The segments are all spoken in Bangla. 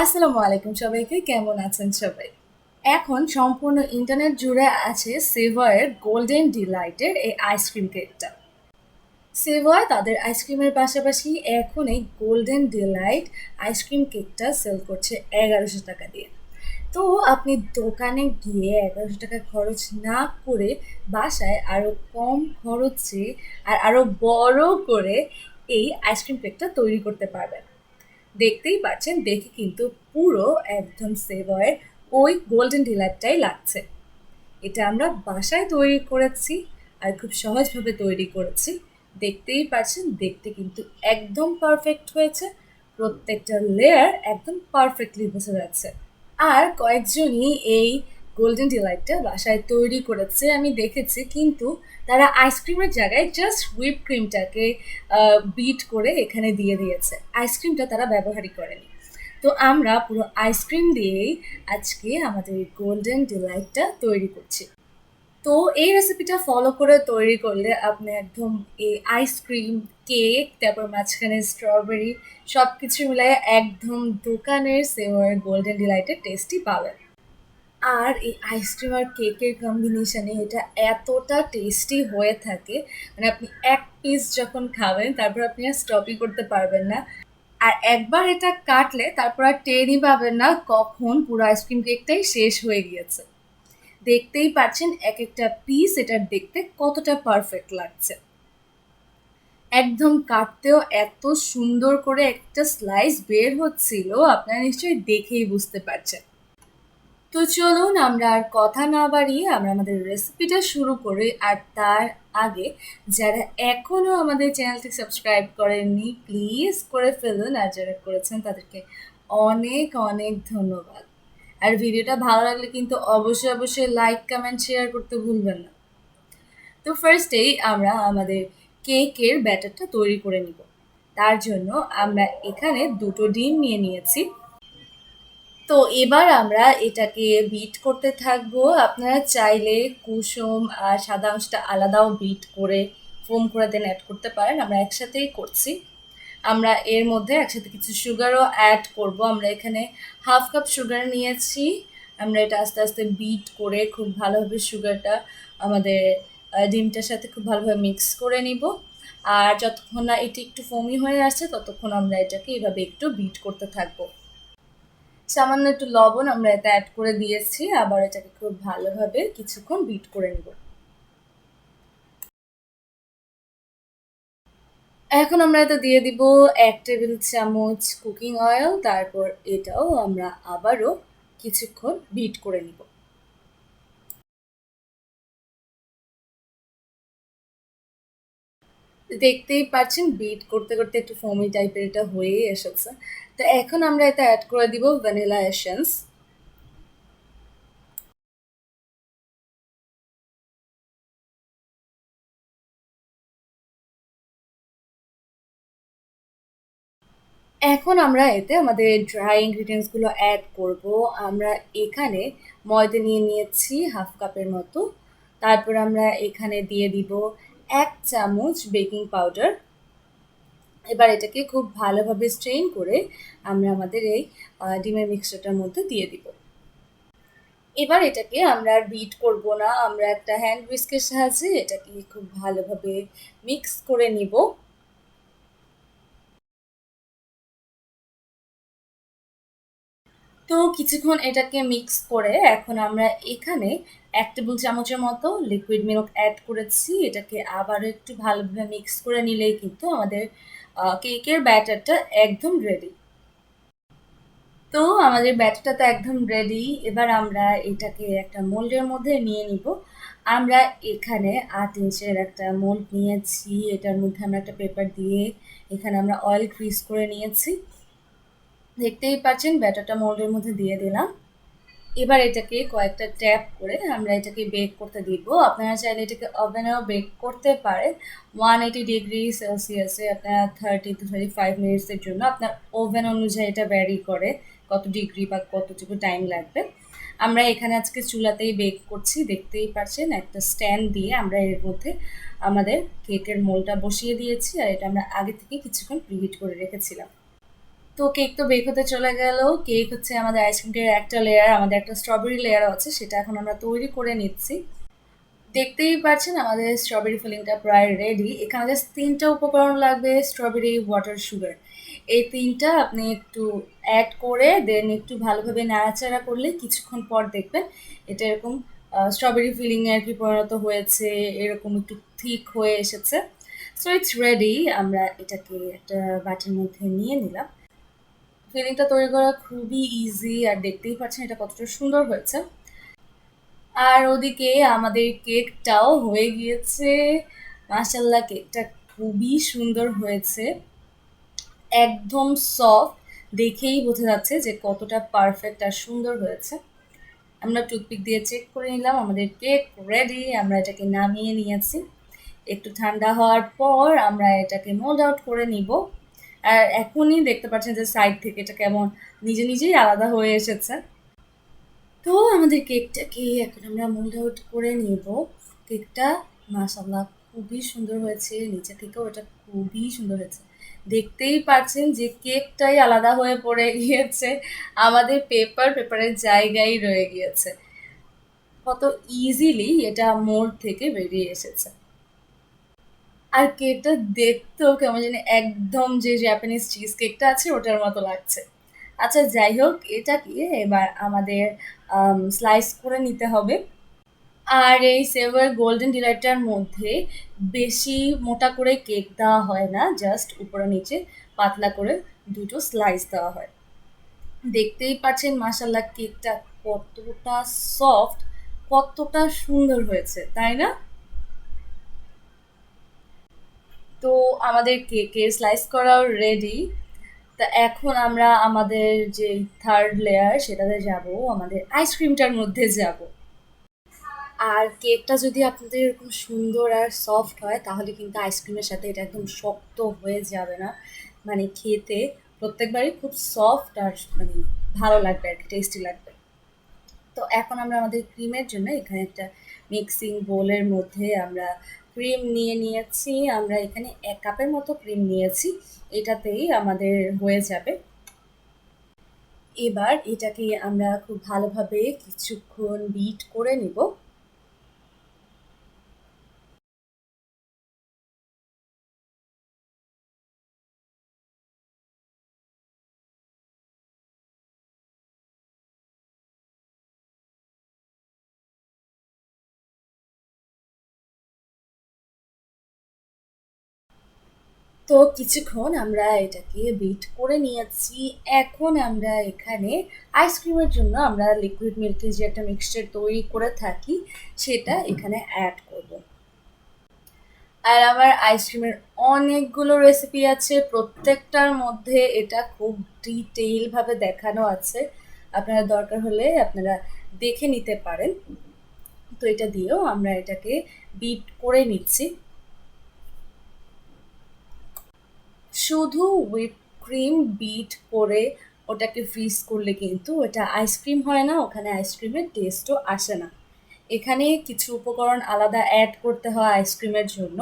আসসালামু আলাইকুম সবাইকে, কেমন আছেন সবাই? এখন সম্পূর্ণ ইন্টারনেট জুড়ে আছে সেভয়ের গোল্ডেন ডিলাইটের এই আইসক্রিম কেকটা সেভয় তাদের আইসক্রিমের পাশাপাশি এখন এই গোল্ডেন ডিলাইট আইসক্রিম কেকটা সেল করছে এগারোশো টাকা দিয়ে। তো আপনি দোকানে গিয়ে এগারোশো টাকা খরচ না করে বাসায় আরও কম খরচে আর আরও বড় করে এই আইসক্রিম কেকটা তৈরি করতে পারবেন। দেখতেই পাচ্ছেন, দেখে কিন্তু পুরো একদম সেভয়ের ওই গোল্ডেন ডিলাইটটাই লাগছে। এটা আমরা বাসায় তৈরি করেছি আর খুব সহজভাবে তৈরি করেছি। দেখতেই পাচ্ছেন, দেখতে কিন্তু একদম পারফেক্ট হয়েছে। প্রত্যেকটা লেয়ার একদম পারফেক্টলি বসে যাচ্ছে। আর কয়েকজনই এই গোল্ডেন ডিলাইটটা বাসায় তৈরি করেছে, আমি দেখেছি। কিন্তু তারা আইসক্রিমের জায়গায় জাস্ট হুইপ ক্রিমটাকে বিট করে এখানে দিয়ে দিয়েছে। আইসক্রিমটা তারা ব্যবহারই করেনি। তো আমরা পুরো আইসক্রিম দিয়েই আজকে আমাদের গোল্ডেন ডিলাইটটা তৈরি করছি। তো এই রেসিপিটা ফলো করে তৈরি করলে আপনি একদম এই আইসক্রিম কেক তারপর মাঝখানে স্ট্রবেরি সব কিছু মিলাই একদম দোকানের সেওয়ার গোল্ডেন ডিলাইটের টেস্টই পাবেন। আর এই আইসক্রিম আর কেকের কম্বিনেশনে এটা এতটা টেস্টি হয়ে থাকে মানে আপনি এক পিস যখন খাবেন, তারপর আপনি আর স্টপই করতে পারবেন না। আর একবার এটা কাটলে, তারপর আর টেরই পাবেন না কখন পুরো আইসক্রিম কেকটাই শেষ হয়ে গিয়েছে। দেখতেই পাচ্ছেন এক একটা পিস এটা দেখতে কতটা পারফেক্ট লাগছে। একদম কাটতেও এত সুন্দর করে একটা স্লাইস বের হচ্ছিল, আপনারা নিশ্চয়ই দেখেই বুঝতে পারছেন। তো চলুন আমরা আর কথা না বাড়িয়ে আমরা আমাদের রেসিপিটা শুরু করি। আর তার আগে যারা এখনও আমাদের চ্যানেলটি সাবস্ক্রাইব করেননি প্লিজ করে ফেলুন। আর যারা করেছেন, তাদেরকে অনেক অনেক ধন্যবাদ। আর ভিডিওটা ভালো লাগলে কিন্তু অবশ্যই অবশ্যই লাইক কমেন্ট শেয়ার করতে ভুলবেন না। তো ফার্স্টেই আমরা আমাদের কেকের ব্যাটারটা তৈরি করে নিব। তার জন্য আমরা এখানে দুটো ডিম নিয়ে নিয়েছি। তো এবার আমরা এটাকে বিট করতে থাকব। আপনারা চাইলে কুসুম আর সাদা অংশটা আলাদাও বিট করে ফোম করে দেন অ্যাড করতে পারেন। আমরা একসাথেই করছি। আমরা এর মধ্যে একসাথে কিছু সুগারও অ্যাড করব। আমরা এখানে হাফ কাপ সুগার নিয়েছি। আমরা এটা আস্তে আস্তে বিট করে খুব ভালোভাবে সুগারটা আমাদের ডিমটার সাথে খুব ভালোভাবে মিক্স করে নিব। আর যতক্ষণ না এটি একটু ফমি হয়ে আসছে, ততক্ষণ আমরা এটাকে এভাবে একটু বিট করতে থাকব। সামান্য একটু লবণ আমরা এটা অ্যাড করে দিয়েছি, আবার এটাকে খুব ভালোভাবে কিছুক্ষণ বিট করে নেব। এখন আমরা এটা দিয়ে দিব এক টেবিল চামচ কুকিং অয়েল তারপর এটাও আমরা আবারও কিছুক্ষণ বিট করে নিব। দেখতেই পাচ্ছেন বিট করতে করতে একটু ফোমি টাইপের এটা হয়েই এসেছে। তো এখন আমরা এটা অ্যাড করে দিব ভ্যানিলা এসেন্স এখন আমরা এতে আমাদের ড্রাই ইনগ্রিডিয়েন্টসগুলো অ্যাড করব। আমরা এখানে ময়দা নিয়ে নিয়েছি হাফ কাপের মতো। তারপর আমরা এখানে দিয়ে দিব এক চামচ বেকিং পাউডার। এবার এটাকে খুব ভালোভাবে স্ট্রেন করে আমরা আমাদের এই ডিমের মিক্সচারটার মধ্যে দিয়ে দিব। এবার এটাকে আমরা আর বিট করব না। আমরা একটা হ্যান্ড উইস্কের সাহায্যে এটাকে খুব ভালোভাবে মিক্স করে নিব। তো কিছুক্ষণ এটাকে মিক্স করে এখন আমরা এখানে এক টেবিল চামচের মতো লিকুইড মিল্ক অ্যাড করেছি। এটাকে আবারও একটু ভালোভাবে মিক্স করে নিলেই কিন্তু আমাদের কেকের ব্যাটারটা একদম রেডি তো আমাদের ব্যাটারটা তো একদম রেডি এবার আমরা এটাকে একটা মোল্ডের মধ্যে নিয়ে নিব। আমরা এখানে আট ইঞ্চের একটা মোল্ড নিয়েছি। এটার মধ্যে আমরা একটা পেপার দিয়ে এখানে আমরা অয়েল ক্রিজ করে নিয়েছি। দেখতেই পাচ্ছেন ব্যাটারটা মোল্ডের মধ্যে দিয়ে দিলাম। এবার এটাকে কয়েকটা ট্যাপ করে আমরা এটাকে বেক করতে দিব। আপনারা চাইলে এটাকে ওভেনেও বেক করতে পারেন। ওয়ান এইটি ডিগ্রি সেলসিয়াসে আপনার থার্টি টু থার্টি ফাইভ মিনিটসের জন্য আপনার ওভেন অনুযায়ী এটা ভ্যারি করে কত ডিগ্রি বা কতটুকু টাইম লাগবে। আমরা এখানে আজকে চুলাতেই বেক করছি, দেখতেই পাচ্ছেন একটা স্ট্যান্ড দিয়ে আমরা এর মধ্যে আমাদের কেকের মোলটা বসিয়ে দিয়েছি আর এটা আমরা আগে থেকে কিছুক্ষণ প্রিহিট করে রেখেছিলাম। তো কেক তো বেক হতে চলে গেল। কেক হচ্ছে আমাদের আইসক্রিমের একটা লেয়ার আমাদের একটা স্ট্রবেরি লেয়ার আছে, সেটা এখন আমরা তৈরি করে নিচ্ছি। দেখতেই পাচ্ছেন আমাদের স্ট্রবেরি ফিলিংটা প্রায় রেডি এখানে জাস্ট তিনটা উপকরণ লাগবে স্ট্রবেরি ওয়াটার সুগার এই তিনটা আপনি একটু অ্যাড করে দেন একটু ভালোভাবে নাড়াচাড়া করলে কিছুক্ষণ পর দেখবেন এটা এরকম স্ট্রবেরি ফিলিং আর কি পরিণত হয়েছে, এরকম একটু থিক হয়ে এসেছে। সো ইটস রেডি আমরা এটাকে একটা বাটির মধ্যে নিয়ে নিলাম। ফিলিংটা তৈরি করা খুবই ইজি আর দেখতেই পাচ্ছেন এটা কতটা সুন্দর হয়েছে। আর ওদিকে আমাদের কেকটাও হয়ে গিয়েছে। মাসাল্লাহ কেকটা খুবই সুন্দর হয়েছে। একদম সফট দেখেই বোঝা যাচ্ছে যে কতটা পারফেক্ট আর সুন্দর হয়েছে। আমরা টুথপিক দিয়ে চেক করে নিলাম, আমাদের কেক রেডি আমরা এটাকে নামিয়ে নিয়েছি। একটু ঠান্ডা হওয়ার পর আমরা এটাকে মোল্ড আউট করে নিব। আর এখনই দেখতে পাচ্ছেন যে সাইড থেকে এটা কেমন নিজে নিজেই আলাদা হয়ে এসেছে। তো আমাদের কেকটাকে এখন আমরা মোল্ড আউট করে নিব। কেকটা মাসাল্লাহ খুবই সুন্দর হয়েছে। নিচে থেকেও এটা খুবই সুন্দর হয়েছে। দেখতেই পাচ্ছেন যে কেকটাই আলাদা হয়ে পড়ে গিয়েছে। আমাদের পেপার পেপারের জায়গায় রয়ে গিয়েছে। কত ইজিলি এটা মোড় থেকে বেরিয়ে এসেছে। আর কেকটা দেখতেও কেমন জানি একদম যে জাপানিজ চিজ কেকটা আছে, ওটার মতো লাগছে। আচ্ছা যাই হোক এটাকে এবার আমাদের স্লাইস করে নিতে হবে। আর এই সেভার গোল্ডেন ডিলাইটটার মধ্যে বেশি মোটা করে কেক দেওয়া হয় না জাস্ট উপরে নিচে পাতলা করে দুটো স্লাইস দেওয়া হয়। দেখতেই পাচ্ছেন মাসাল্লাহ কেকটা কতটা সফট কতটা সুন্দর হয়েছে, তাই না? তো আমাদের কেকে স্লাইস করাও রেডি তা এখন আমরা আমাদের যে থার্ড লেয়ার সেটাতে যাব, আমাদের আইসক্রিমটার মধ্যে যাব। আর কেকটা যদি আপনাদের এরকম সুন্দর আর সফট হয়, তাহলে কিন্তু আইসক্রিমের সাথে এটা একদম শক্ত হয়ে যাবে না। মানে খেতে প্রত্যেকবারই খুব সফট আর মানে ভালো লাগবে আর কি টেস্টি লাগবে। তো এখন আমরা আমাদের ক্রিমের জন্য এখানে একটা মিক্সিং বোলের মধ্যে আমরা ক্রিম নিয়ে নিয়েছি। আমরা এখানে এক কাপের মতো ক্রিম নিয়েছি। এটাতেই আমাদের হয়ে যাবে। এবার এটাকে আমরা খুব ভালোভাবে কিছুক্ষণ বিট করে নিব। তো কিছুক্ষণ আমরা এটাকে বিট করে নিয়েছি। এখন আমরা এখানে আইসক্রিমের জন্য আমরা লিকুইড মিল্কের যে একটা মিক্সচার তৈরি করে থাকি, সেটা এখানে অ্যাড করব। আর আমার আইসক্রিমের অনেকগুলো রেসিপি আছে, প্রত্যেকটার মধ্যে এটা খুব ডিটেইলভাবে দেখানো আছে। আপনারা দরকার হলে আপনারা দেখে নিতে পারেন। তো এটা দিয়েও আমরা এটাকে বিট করে নিচ্ছি। শুধু হুইপ ক্রিম বিট করে ওটাকে ফ্রিজ করলে কিন্তু ওটা আইসক্রিম হয় না, ওখানে আইসক্রিমের টেস্টও আসে না। এখানে কিছু উপকরণ আলাদা অ্যাড করতে হয় আইসক্রিমের জন্য।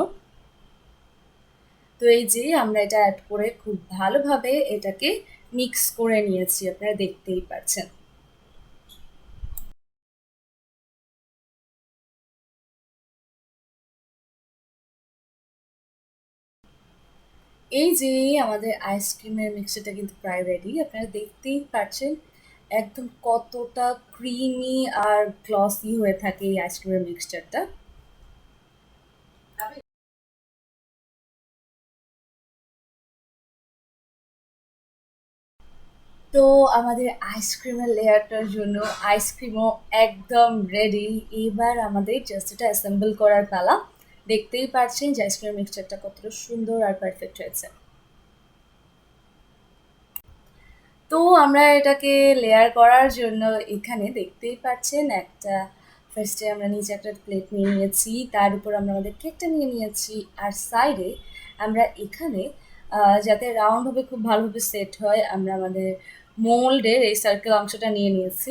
তো এই যে আমরা এটা অ্যাড করে খুব ভালোভাবে এটাকে মিক্স করে নিয়েছি, আপনারা দেখতেই পাচ্ছেন। এই যে আমাদের আইসক্রিমের মিক্সচারটা কিন্তু প্রায় রেডি আপনারা দেখতেই পাচ্ছেন একদম কতটা ক্রিমি আর গ্লসি হয়ে থাকে এই আইসক্রিমের মিক্সচারটা তো আমাদের আইসক্রিমের লেয়ারটার জন্য আইসক্রিমও একদম রেডি এবার আমাদের জাস্ট এটা অ্যাসেম্বল করার পালা। দেখতেই পাচ্ছেন যে আইসক্রিম মিক্সচারটা কতটা সুন্দর আর পারফেক্ট হয়েছে। তো আমরা এটাকে লেয়ার করার জন্য এখানে দেখতেই পাচ্ছেন একটা ফার্স্টে আমরা নিচে একটা প্লেট নিয়ে নিয়েছি, তার উপর আমরা আমাদের কেকটা নিয়ে নিয়েছি, আর সাইডে আমরা এখানে যাতে রাউন্ডভাবে খুব ভালোভাবে সেট হয়, আমরা আমাদের মোল্ডের এই সার্কেল অংশটা নিয়ে নিয়েছি।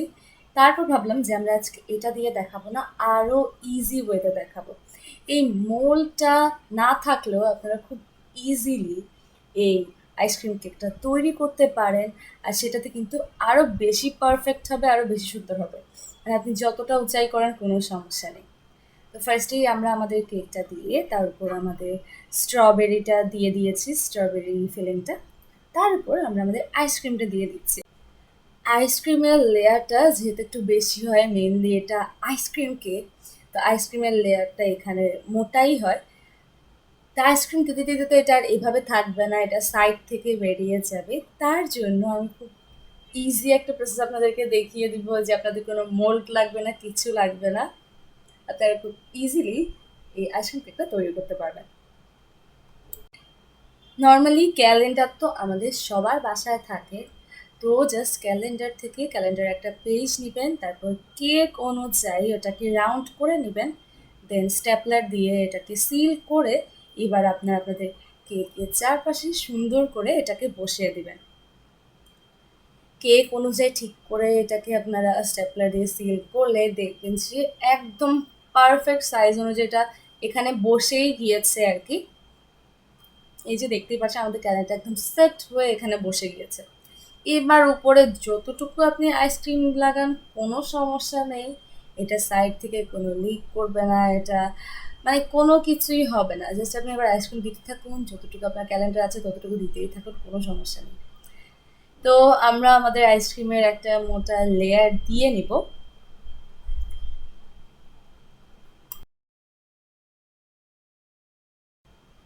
তারপর ভাবলাম যে আমরা আজকে এটা দিয়ে দেখাবো না আরও ইজি ওয়েতে দেখাবো। এই মোলটা না থাকলেও আপনারা খুব ইজিলি এই আইসক্রিম কেকটা তৈরি করতে পারেন। আর সেটাতে কিন্তু আরও বেশি পারফেক্ট হবে আরও বেশি সুন্দর হবে। আর আপনি যতটা উঁচাই করেন কোনো সমস্যা নেই। তো ফার্স্টেই আমরা আমাদের কেকটা দিয়ে তার উপর আমাদের স্ট্রবেরিটা দিয়ে দিয়েছি স্ট্রবেরি ফিলিংটা তার উপর আমরা আমাদের আইসক্রিমটা দিয়ে দিচ্ছি। আইসক্রিমের লেয়ারটা যেহেতু একটু বেশি হয় মেনলি এটা আইসক্রিম কেক তো আইসক্রিমের লেয়ারটা এখানে মোটাই হয়। তা আইসক্রিম দিতে দিতে তো এটা আর এভাবে থাকবে না, এটা সাইড থেকে বেরিয়ে যাবে। তার জন্য আমি খুব ইজি একটা প্রসেস আপনাদেরকে দেখিয়ে দিব যে আপনাদের কোনো মোল্ড লাগবে না, কিছু লাগবে না। আপনারা খুব ইজিলি এই আইসক্রিম কেকটা তৈরি করতে পারবেন নর্মালি ক্যালেন্ডার তো আমাদের সবার বাসায় থাকে। তো জাস্ট ক্যালেন্ডার থেকে ক্যালেন্ডার একটা পেজ নেবেন, তারপর কেক অনুযায়ী ওটাকে রাউন্ড করে নেবেন দেন স্ট্যাপলার দিয়ে এটাকে সিল করে এবার আপনার আপনাদের কেকের চারপাশে সুন্দর করে এটাকে বসিয়ে দিবেন। কেক অনুযায়ী ঠিক করে এটাকে আপনারা স্টেপলার দিয়ে সিল করলে দেখবেন যে একদম পারফেক্ট সাইজ অনুযায়ী এটা এখানে বসেই গিয়েছে আর কি। এই যে দেখতেই পাচ্ছেন আমাদের ক্যালেন্ডার একদম সেট হয়ে এখানে বসে গিয়েছে। এবার উপরে যতটুকু আপনি আইসক্রিম লাগান, কোনো সমস্যা নেই। এটা সাইড থেকে কোনো লিক করবে না, এটা মানে কোনো কিছুই হবে না। জাস্ট আপনি এবার আইসক্রিম দিতে থাকুন, যতটুকু আপনার ক্যালেন্ডার আছে, ততটুকু দিতেই থাকুন, কোনো সমস্যা নেই। তো আমরা আমাদের আইসক্রিমের একটা মোটা লেয়ার দিয়ে নিব।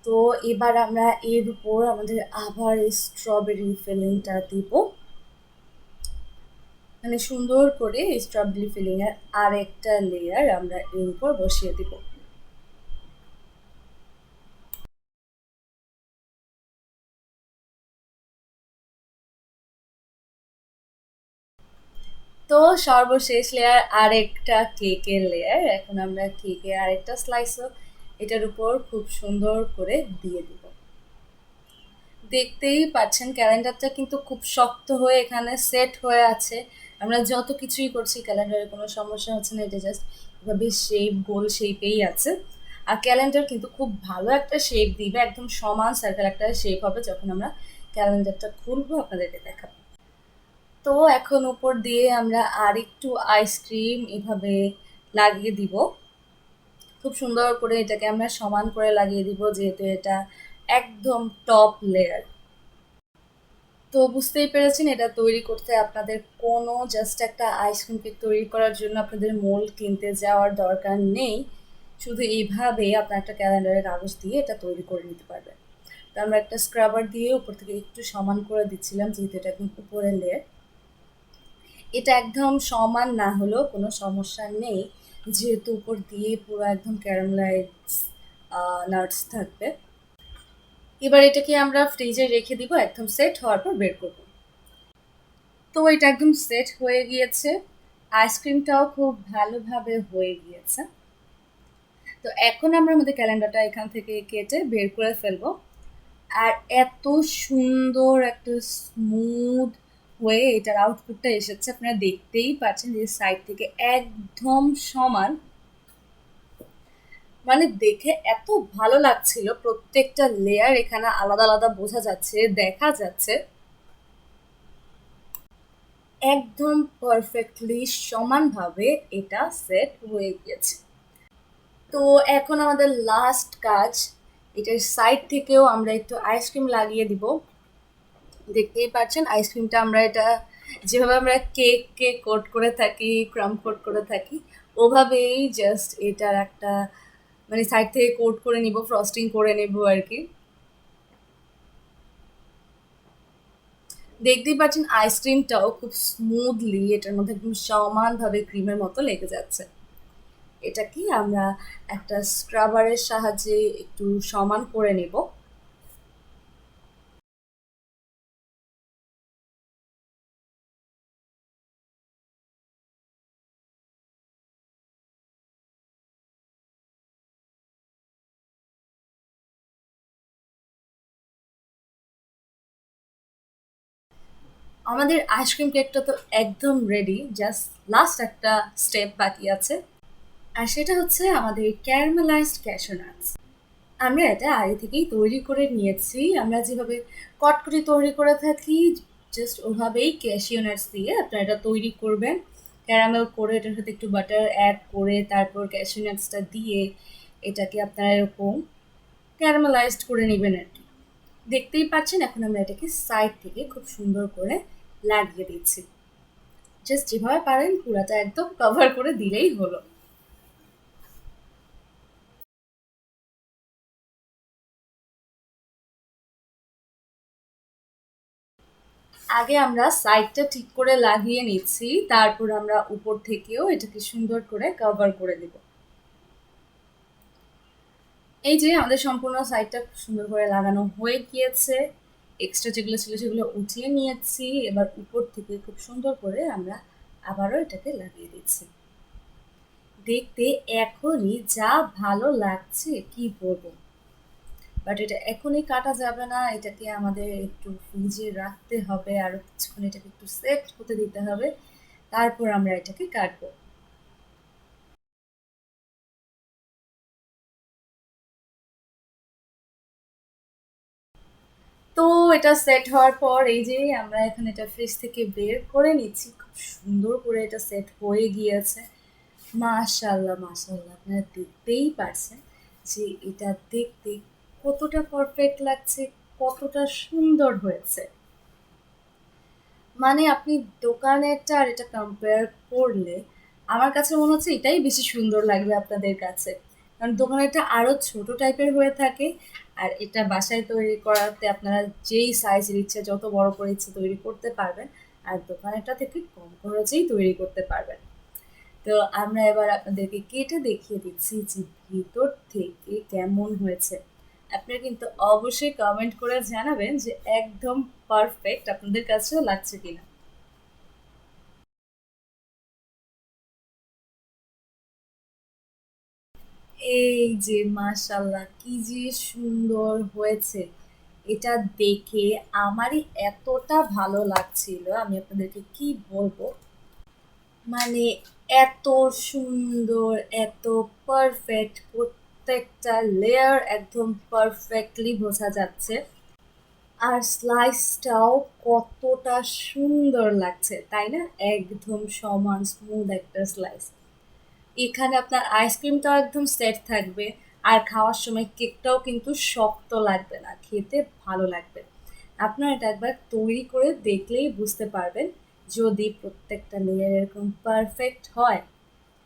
তো এবার আমরা এর উপর আমাদের আবার স্ট্রবেরি ফিলিংটা দিব। মানে সুন্দর করে স্ট্রবেরি ফিলিংয়ের আর একটা লেয়ার আমরা এর উপর বসিয়ে দিব। তো সর্বশেষ লেয়ার আরেকটা কেকের লেয়ার এখন আমরা কেকের আরেকটা স্লাইসও এটার উপর খুব সুন্দর করে দিয়ে দিব। দেখতেই পাচ্ছেন ক্যালেন্ডারটা কিন্তু খুব শক্ত হয়ে এখানে সেট হয়ে আছে। আমরা যত কিছুই করছি, ক্যালেন্ডারে কোনো সমস্যা হচ্ছে না, এটা জাস্ট এভাবে শেপ গোল শেপেই আছে। আর ক্যালেন্ডার কিন্তু খুব ভালো একটা শেপ দিবে, একদম সমান সার্কেল একটা শেপ হবে যখন আমরা ক্যালেন্ডারটা খুলবো আপনাদেরকে দেখাবো। তো এখন উপর দিয়ে আমরা আর একটু আইসক্রিম এভাবে লাগিয়ে দিব। খুব সুন্দর করে এটাকে আমরা সমান করে লাগিয়ে দিব, যেহেতু এটা একদম টপ লেয়ার তো বুঝতেই পেরেছেন এটা তৈরি করতে আপনাদের কোনো জাস্ট একটা আইসক্রিম কেক তৈরি করার জন্য আপনাদের মোল্ড কিনতে যাওয়ার দরকার নেই। শুধু এইভাবে আপনার একটা ক্যালেন্ডারের কাগজ দিয়ে এটা তৈরি করে নিতে পারবেন। তো আমরা একটা স্ক্রাবার দিয়ে উপর থেকে একটু সমান করে দিচ্ছিলাম, যেহেতু এটা একদম উপরের লেয়ার এটা একদম সমান না হলেও কোনো সমস্যা নেই। যেহেতু উপর দিয়ে পুরো একদম ক্যারামলাইজ নাটস থাকবে। এবার এটাকে আমরা ফ্রিজে রেখে দিব, একদম সেট হওয়ার পর বের করব। তো এটা একদম সেট হয়ে গিয়েছে। আইসক্রিমটাও খুব ভালোভাবে হয়ে গিয়েছে। তো এখন আমরা আমাদের ক্যালেন্ডারটা এখান থেকে কেটে বের করে ফেলব। আর এত সুন্দর একটা স্মুথ হয়ে এটার আউটপুটটা এসেছে, আপনারা দেখতেই পাচ্ছেন যে সাইড থেকে একদম সমান। মানে দেখে এত ভালো লাগছিল, প্রত্যেকটা লেয়ার এখানে আলাদা আলাদা বোঝা যাচ্ছে, দেখা যাচ্ছে। একদম পারফেক্টলি সমানভাবে এটা সেট হয়ে গিয়েছে। তো এখন আমাদের লাস্ট কাজ, এটার সাইড থেকেও আমরা একটু আইসক্রিম লাগিয়ে দিব। দেখতেই পাচ্ছেন আইসক্রিমটা আমরা এটা যেভাবে আমরা কেক কেক কোট করে থাকি ক্রাম কোট করে থাকি, ওভাবেই জাস্ট এটার একটা মানে সাইড থেকে কোট করে নিব ফ্রস্টিং করে নেব আর কি। দেখতেই পাচ্ছেন আইসক্রিমটাও খুব স্মুথলি এটার মধ্যে একদম সমানভাবে ক্রিমের মতো লেগে যাচ্ছে। এটা কি আমরা একটা স্ক্রাবারের সাহায্যে একটু সমান করে নেব। আমাদের আইসক্রিম কেকটা তো একদম রেডি জাস্ট লাস্ট একটা স্টেপ বাকি আছে। আর সেটা হচ্ছে আমাদের ক্যারামেলাইজড ক্যাশো নাটস আমরা এটা আগে থেকেই তৈরি করে নিয়েছি। আমরা যেভাবে কটকটি তৈরি করে থাকি জাস্ট ওভাবেই ক্যাশিও নাটস দিয়ে আপনারা এটা তৈরি করবেন। ক্যারামেল করে এটার সাথে একটু বাটার অ্যাড করে তারপর ক্যাশিও নাটসটা দিয়ে এটাকে আপনারা এরকম ক্যারামেলাইজড করে নেবেন আর কি। দেখতেই পাচ্ছেন, এখন আমরা এটাকে সাইড থেকে খুব সুন্দর করে লাগিয়ে দিচ্ছি। জাস্ট যেভাবে পারেন পুরাটা একদম কভার করে দিলেই হলো। আগে আমরা সাইডটা ঠিক করে লাগিয়ে নিচ্ছি, তারপর আমরা উপর থেকেও এটাকে সুন্দর করে কভার করে দেব এই যে আমাদের সম্পূর্ণ সাইডটা সুন্দর করে লাগানো হয়ে গিয়েছে। এক্সট্রা যেগুলো ছিল সেগুলো উঠিয়ে নিয়েছি। এবার উপর থেকে খুব সুন্দর করে আমরা আবারও এটাকে লাগিয়ে দিচ্ছি। দেখতে এখনই যা ভালো লাগছে, কি বলব? বাট এটা এখনই কাটা যাবে না, এটাকে আমাদের একটু ফ্রিজে রাখতে হবে আরও কিছুক্ষণ এটাকে একটু সেট হতে দিতে হবে। তারপর আমরা এটাকে কাটবো। তো এটা সেট হওয়ার পর এই যে আমরা এখন এটা ফ্রিজ থেকে বের করে নিচ্ছি। খুব সুন্দর করে এটা সেট হয়ে গিয়েছে। মাশাল্লাহ মাশাল্লাহ আপনারা দেখতেই পারছেন যে এটা দেখতে কতটা পারফেক্ট লাগছে, কতটা সুন্দর হয়েছে। মানে আপনি দোকানেরটা আর এটা কম্পেয়ার করলে আমার কাছে মনে হচ্ছে এটাই বেশি সুন্দর লাগবে আপনাদের কাছে। কারণ দোকানেরটা আরও ছোট টাইপের হয়ে থাকে আর এটা বাসায় তৈরি করাতে আপনারা যেই সাইজের ইচ্ছে, যত বড় করে ইচ্ছে তৈরি করতে পারবেন আর দোকানেরটা থেকে কম খরচেই তৈরি করতে পারবেন। তো আমরা এবার আপনাদেরকে কেটে দেখিয়ে দিচ্ছি যে ভিতর থেকে কেমন হয়েছে। আপনারা কিন্তু অবশ্যই কমেন্ট করে জানাবেন যে একদম পারফেক্ট আপনাদের কাছেও লাগছে কিনা। এই যে মাশাল্লাহ কি যে সুন্দর হয়েছে। এটা দেখে আমারই এতটা ভালো লাগছিল। আমি আপনাদেরকে কি বলব? মানে এত সুন্দর, এত পারফেক্ট প্রত্যেকটা লেয়ার একদম পারফেক্টলি বোঝা যাচ্ছে। আর স্লাইসটাও কতটা সুন্দর লাগছে, তাই না? একদম সমান স্মুথ একটা স্লাইস এখানে আপনার আইসক্রিমটাও একদম সেট থাকবে। আর খাওয়ার সময় কেকটাও কিন্তু শক্ত লাগবে না, খেতে ভালো লাগবে। আপনারা এটা একবার তৈরি করে দেখলেই বুঝতে পারবেন, যদি প্রত্যেকটা লেয়ার এরকম পারফেক্ট হয়,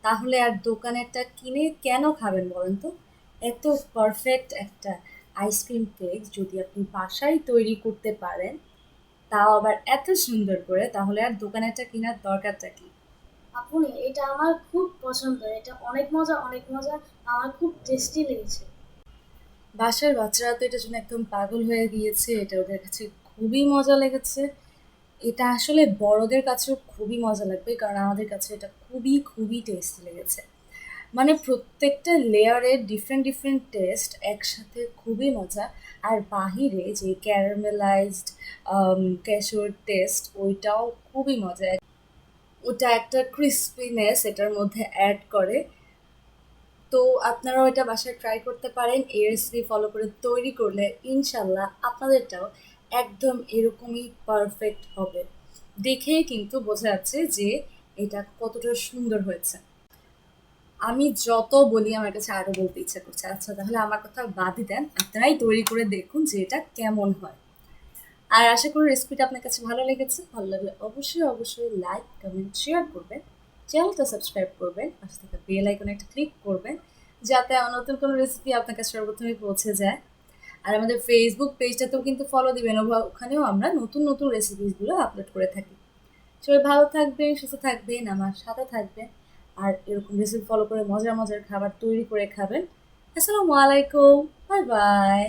তাহলে আর দোকানেরটা কিনে কেন খাবেন বলেন তো? এত পারফেক্ট একটা আইসক্রিম কেক যদি আপনি বাসায় তৈরি করতে পারেন, তাও আবার এত সুন্দর করে, তাহলে আর দোকানেরটা কেনার দরকারটা কি? আপনি, এটা আমার খুব পছন্দ, এটা অনেক মজা অনেক মজা, আমার খুব টেস্টি লেগেছে। বাসার বাচ্চারা তো এটার জন্য একদম পাগল হয়ে গিয়েছে, এটা ওদের কাছে খুবই মজা লেগেছে। এটা আসলে বড়দের কাছেও খুবই মজা লাগবে, কারণ আমাদের কাছে এটা খুবই খুবই টেস্টি লেগেছে। মানে প্রত্যেকটা লেয়ারের ডিফারেন্ট ডিফারেন্ট টেস্ট একসাথে খুবই মজা। আর বাহিরে যে ক্যারামেলাইজড ক্যাশোর টেস্ট ওইটাও খুবই মজা। ওটা একটা ক্রিস্পিনেস এটার মধ্যে অ্যাড করে। তো আপনারাও এটা বাসায় ট্রাই করতে পারেন, এই রেসিপি ফলো করে তৈরি করলে ইনশাল্লাহ আপনাদেরটাও একদম এরকমই পারফেক্ট হবে। দেখেই কিন্তু বোঝা যাচ্ছে যে এটা কতটা সুন্দর হয়েছে। আমি যত বলি আমার কাছে আরও বলতে ইচ্ছা করছে। আচ্ছা তাহলে আমার কথা বাদই দেন। আপনারাই তৈরি করে দেখুন যে এটা কেমন হয়। আর আশা করি রেসিপিটা আপনার কাছে ভালো লেগেছে, ভালো লাগলে অবশ্যই অবশ্যই লাইক কমেন্ট শেয়ার করবেন চ্যানেলটা সাবস্ক্রাইব করবেন, পাশে থাকা বেল আইকনে একটা ক্লিক করবেন, যাতে আমার নতুন কোনো রেসিপি আপনার কাছে সর্বপ্রথমে পৌঁছে যায়। আর আমাদের ফেসবুক পেজটাতেও কিন্তু ফলো দিবেন ওখানেও আমরা নতুন নতুন রেসিপিসগুলো আপলোড করে থাকি। সবাই ভালো থাকবেন, সুস্থ থাকবেন, আমার সাথে থাকবেন, আর এরকম রেসিপি ফলো করে মজার মজার খাবার তৈরি করে খাবেন। আসসালামু আলাইকুম বাই বাই